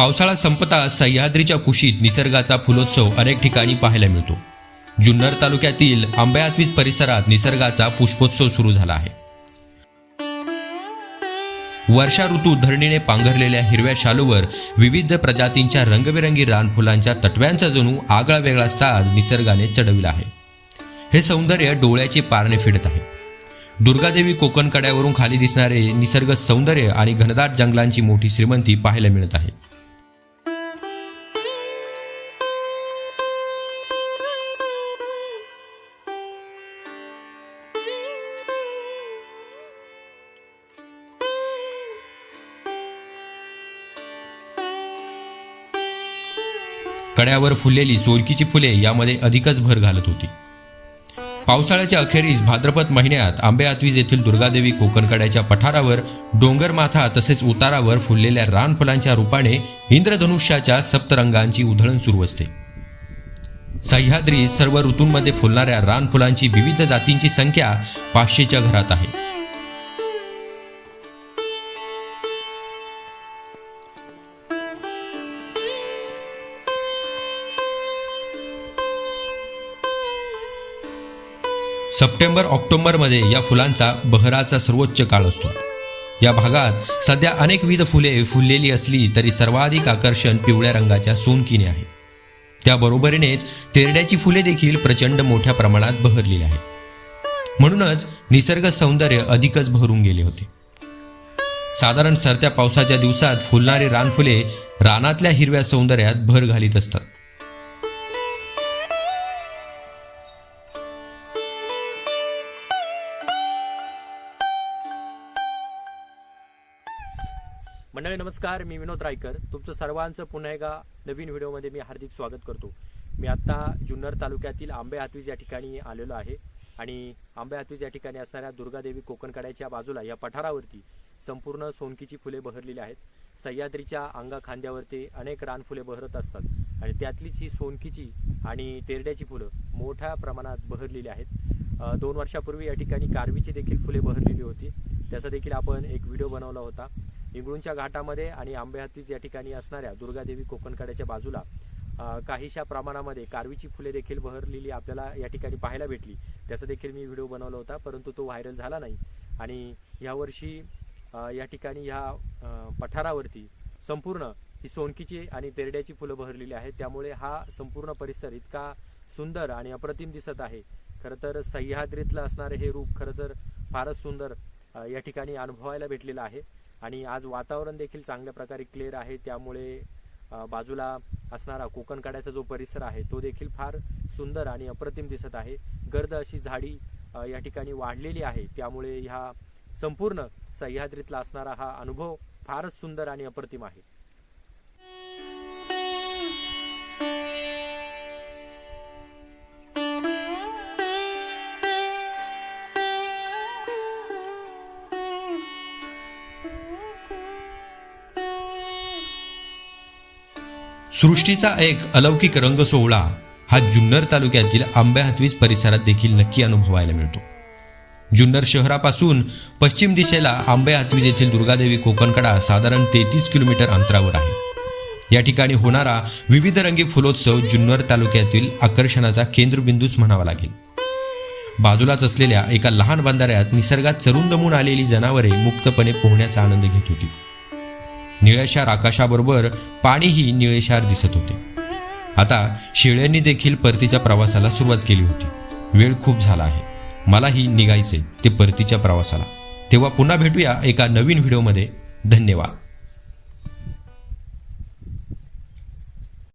पावसाळा संपता सह्याद्रीच्या कुशीत निसर्गाचा फुलोत्सव अनेक ठिकाणी पाहायला मिळतो. जुन्नर तालुक्यातील आंब्याहातवीज परिसरात निसर्गाचा पुष्पोत्सव सुरू झाला आहे. वर्षा ऋतू धरणीने पांघरलेल्या हिरव्या शालूवर विविध प्रजातींच्या रंगबेरंगी रानफुलांच्या तटव्यांचा जणू आगळा वेगळा साज निसर्गाने चढविला आहे. हे सौंदर्य डोळ्याचे पारणे फिरत आहे. दुर्गादेवी कोकण कड्यावरून खाली दिसणारे निसर्ग सौंदर्य आणि घनदाट जंगलांची मोठी श्रीमंती पाहायला मिळत आहे. कड्यावर फुललेली सोरकीची फुले यामध्ये अधिकच भर घालत होती. पावसाळ्याच्या अखेरीस भाद्रपद महिन्यात आंबे आंबेआतवीज येथील दुर्गादेवी कोकणकड्याच्या पठारावर डोंगरमाथा तसेच उतारावर फुललेल्या रानफुलांच्या रूपाने इंद्रधनुष्याच्या सप्तरंगांची उधळण सुरू असते. सह्याद्री सर्व ऋतूंमध्ये फुलणाऱ्या रानफुलांची विविध जातींची संख्या पाचशेच्या घरात आहे. सप्टेंबर ऑक्टोबरमध्ये या फुलांचा बहराचा सर्वोच्च काळ असतो. या भागात सध्या अनेकविध फुले फुललेली असली तरी सर्वाधिक आकर्षण पिवळ्या रंगाच्या सोनकीने आहे. त्याबरोबरीनेच तेरड्याची फुले देखील प्रचंड मोठ्या प्रमाणात बहरलेली आहे म्हणूनच निसर्ग सौंदर्य अधिकच भरून गेले होते. साधारण सरत्या पावसाच्या दिवसात फुलणारी रानफुले रानातल्या हिरव्या सौंदर्यात भर घालीत असतात. मंडळी नमस्कार. मी विनोद रायकर. तुमचं सर्वांचं पुन्हा एका नवीन व्हिडिओमध्ये मी हार्दिक स्वागत करतो. मी आत्ता जुन्नर तालुक्यातील आंबे हातवीज या ठिकाणी आलेलो आहे आणि आंबे हातवीज या ठिकाणी असणाऱ्या दुर्गादेवी कोकणकड्याच्या बाजूला या पठारावरती संपूर्ण सोनकीची फुले बहरलेली आहेत. सह्याद्रीच्या अंगा खांद्यावरती अनेक रानफुले बहरत असतात आणि त्यातलीच ही सोनकीची आणि तेरड्याची फुलं मोठ्या प्रमाणात बहरलेली आहेत. दोन वर्षापूर्वी या ठिकाणी कारवीची देखील फुले बहरलेली होती. त्याचा देखील आपण एक व्हिडिओ बनवला होता. इंगळूंच्या घाटामध्ये आणि आंबेहातीच या ठिकाणी असणाऱ्या दुर्गादेवी कोकणकड्याच्या बाजूला काहीशा प्रमाणामध्ये कारवीची फुले देखील बहरलेली आपल्याला या ठिकाणी पाहायला भेटली. त्याचा देखील मी व्हिडिओ बनवला होता परंतु तो व्हायरल झाला नाही. आणि यावर्षी या ठिकाणी ह्या पठारावरती संपूर्ण ही सोनकीची आणि तेरड्याची फुलं बहरलेली आहेत. त्यामुळे हा संपूर्ण परिसर इतका सुंदर आणि अप्रतिम दिसत आहे. खरं तर सह्याद्रीतलं असणारे हे रूप खरं तर फारच सुंदर या ठिकाणी अनुभवायला भेटलेलं आहे. आणि आज वातावरण देखील चांगल्या प्रकारे क्लिअर आहे. त्यामुळे बाजूला असणारा कोकणकड्याचा जो परिसर आहे तो देखील फार सुंदर आणि अप्रतिम दिसत आहे. गर्द अशी झाडी या ठिकाणी वाढलेली आहे. त्यामुळे ह्या संपूर्ण सह्याद्रीतला असणारा हा अनुभव फारच सुंदर आणि अप्रतिम आहे. सृष्टीचा एक अलौकिक रंग सोहळा हा जुन्नर तालुक्यातील आंब्याहातवीज परिसरात देखील नक्की अनुभवायला मिळतो. जुन्नर शहरापासून पश्चिम दिशेला आंबेहातवीज येथील दुर्गादेवी कोकणकडा साधारण तेहतीस किलोमीटर अंतरावर आहे. या ठिकाणी होणारा विविध रंगी फुलोत्सव जुन्नर तालुक्यातील आकर्षणाचा केंद्रबिंदूच म्हणावा लागेल. बाजूलाच असलेल्या एका लहान बंधाऱ्यात निसर्गात चरून दमून आलेली जनावरे मुक्तपणे पोहण्याचा आनंद घेत होती. निळेशार आकाशाबरोबर पाणीही निळेशार दिसत होते. आता शेळ्यांनी देखील परतीच्या प्रवासाला सुरुवात केली होती. वेळ खूप झाला आहे. मलाही निघायचे ते परतीच्या प्रवासाला. तेव्हा पुन्हा भेटूया एका नवीन व्हिडिओमध्ये. धन्यवाद.